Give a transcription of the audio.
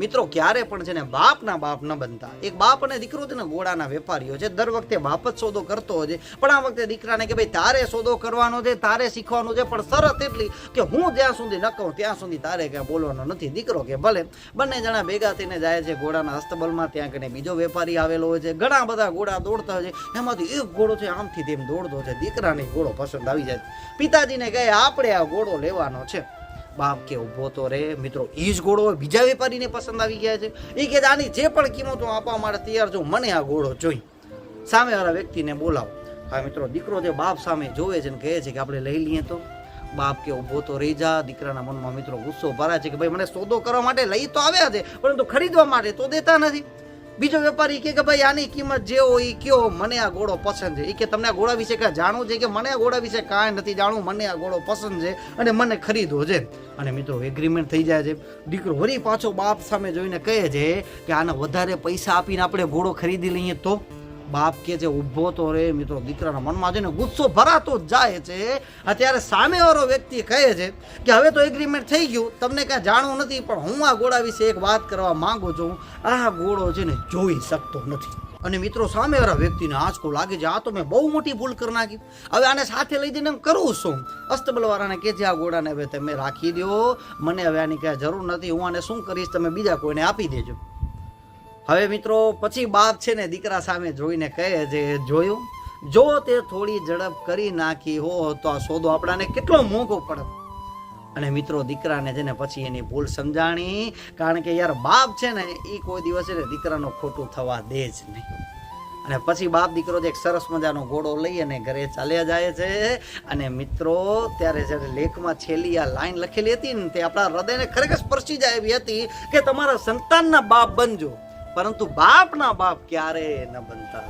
મિત્રો, ક્યારે પણ છે ને બાપના બાપ ન બનતા, એક બાપ અને દીકરો છે ને ગોળાના વેપારીઓ છે. દર વખતે બાપ જ સોદો કરતો હોય છે. પણ આ વખતે દીકરાને કે ભાઈ, તારે સોદો કરવાનો છે, તારે શીખવાનું છે, પણ શરત એટલી કે હું જ્યાં સુધી ન કહું, ત્યાં સુધી તારે ક્યાં બોલવાનો નથી. દીકરો કે ભલે, બંને જણા ભેગા થઈને જાય છે ઘોડાના હસ્તબલમાં, ત્યાં કને બીજો વેપારી આવેલો હોય છે. ઘણા બધા ઘોડા દોડતા હોય છે. એમાંથી એક ઘોડો છે, આમથી તેમ દોડતો છે. દીકરાને ઘોડો પસંદ આવી જાય પિતાજીને કહે, આપણે આ ઘોડો લેવાનો છે. બાપ કે ઊભો તો રે. મિત્રો ઈ જ ઘોડો બીજા વેપારીને પસંદ આવી ગયા છે. એ કે આની જે પણ કિંમતો આપવા માટે તૈયાર છું, મને આ ઘોડો જોઈ. સામેવાળા વ્યક્તિને બોલાવો. હા, મિત્રો, દીકરો જે બાપ સામે જોવે છે ને કહે છે કે, આપણે લઈ લઈએ તો. બાપ કે, ઊભો તો રહી જા. દીકરાના મનમાં મિત્રો ગુસ્સો ભરાય છે કે, ભાઈ, મને સોદો કરવા માટે લઈ તો આવ્યા છે, પરંતુ ખરીદવા માટે તો દેતા નથી. બીજો વેપારી કે ભાઈ, આની કિંમત જે હોય એ કયો? મને આ ઘોડો પસંદ છે. એ કે તમને આ ઘોડા વિશે કાંઈ જાણવું છે? કે મને આ ઘોડા વિશે કાંઈ નથી જાણવું. મને આ ઘોડો પસંદ છે અને મને ખરીદવો છે. અને મિત્રો એગ્રીમેન્ટ થઈ જાય છે. દીકરો વળી પાછો બાપ સામે જોઈને કહે છે કે, આને વધારે પૈસા આપીને આપણે ઘોડો ખરીદી લઈએ તો? બાપ કે જે ઊભો તો રે મિત્રો, દીકરાના મનમાં છે ને ગુસ્સો ભરાતો જાય છે. અત્યારે સામેવાળો વ્યક્તિ કહે છે કે, હવે તો એગ્રીમેન્ટ થઈ ગયું. તમને કાંઈ જાણવું નથી, પણ હું આ ગોળા વિશે એક વાત કરવા માંગુ છું. આ ગોળો છે ને જોઈ શકતો નથી. અને મિત્રો, સામેવાળા વ્યક્તિને આંચકો લાગે છે, આ તો મેં બહુ મોટી ભૂલ કરી નાખી. હવે આને સાથે લઈ જઈને કરવું શું? અસ્તબલવાળાને કે છે, આ ગોળાને હવે તમે રાખી દો મને હવે આની કાંઈ જરૂર નથી. હું આને શું કરીશ? તમે બીજા કોઈને આપી દેજો. હવે મિત્રો, પછી બાપ છે ને દીકરા સામે જોઈને કહે છે, જોયું? જો તે થોડી ઝડપ કરી નાખી હો તો આ સોદો આપણાને કેટલો મોંઘો પડે અને મિત્રો, દીકરાને છે ને પછી એની ભૂલ સમજાણી, કારણ કે યાર બાપ છે ને એ કોઈ દિવસ છે ને દીકરાનો ખોટું થવા દે જ નહીં. અને પછી બાપ દીકરો જે એક સરસ મજાનો ઘોડો લઈ અને ઘરે ચાલ્યા જાય છે. અને મિત્રો, ત્યારે જ્યારે લેખમાં છેલ્લી આ લાઈન લખેલી હતી ને, તે આપણા હૃદયને ખરેખર સ્પર્શી જાય એવી હતી કે તમારા સંતાનના બાપ બનજો. પરંતુ બાપના બાપ ક્યારે ન બનતા.